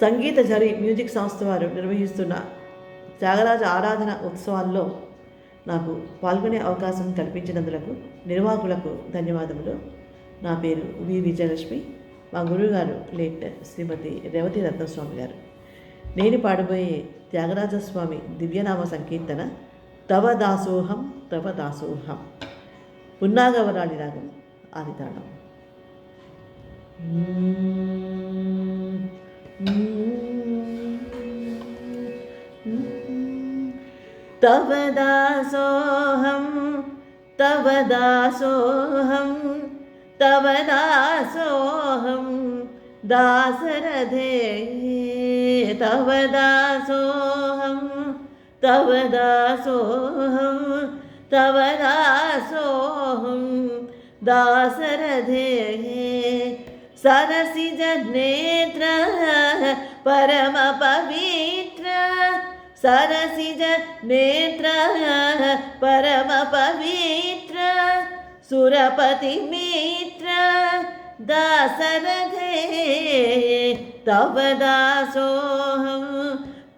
సంగీత జరి మ్యూజిక్ సంస్థ వారు నిర్వహిస్తున్న త్యాగరాజ ఆరాధన ఉత్సవాల్లో నాకు పాల్గొనే అవకాశం కల్పించినందులకు నిర్వాహకులకు ధన్యవాదములు. నా పేరు వి విజయలక్ష్మి. మా గురువుగారు లేట్ శ్రీమతి రేవతి రత్నస్వామి గారు. నేను పాడబోయే త్యాగరాజస్వామి దివ్యనామ సంకీర్తన తవ దాసోహం తవ దాసోహం. పున్నాగవరాళి రాగం ఆదితాళం तव दासोऽहं तव दासोऽहं तव दासोऽहं दासरथे तव दासोऽहं तव दासोऽहं तव दासोऽहं दासरथे सरसिजनेत्र परमपवित्र सरसिज नेत्र परमपवित्र सुरपतिमित्र दासरथे तव दासोऽहं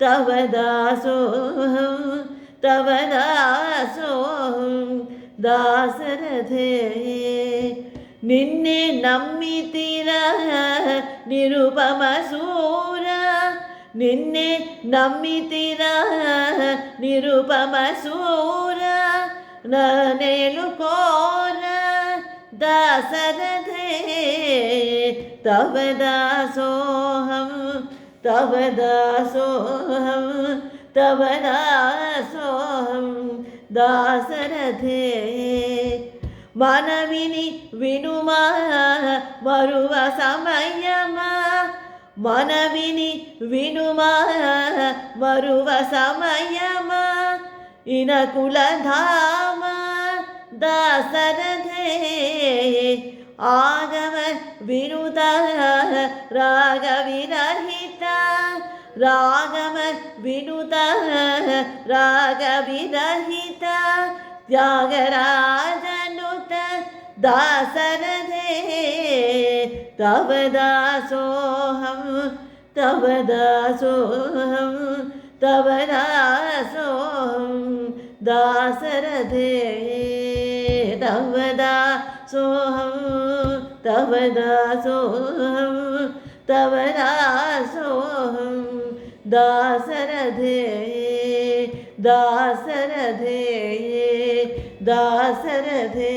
तव दासोऽहं तव दासोऽहं दासरथे నిన్నే నమ్మితిరా నిరుపమసూర నిన్నే నమ్మితిరా నిరుపమసూర నేలు కోర దాసరథే తవ దాసోహం తవ దాసోహం తవ దాసోహం దాసరథే. మనవిని వినుమా మరువ సమయమా विनुमः मरुसमयम् इन कुलधाम दासन धिनुतः राघविरहिता राघव विनुतः राघविनहिता ज्यागराजनुता दासन धे തവ ദാസോഹം തവ ദാസോഹം തവ ദാസോഹം ദാസരഥേ തവ ദാസോഹം തവ ദാസോഹം തവ ദാസോഹം ദാസരഥേ ദാസരഥേ ദാസരഥേ.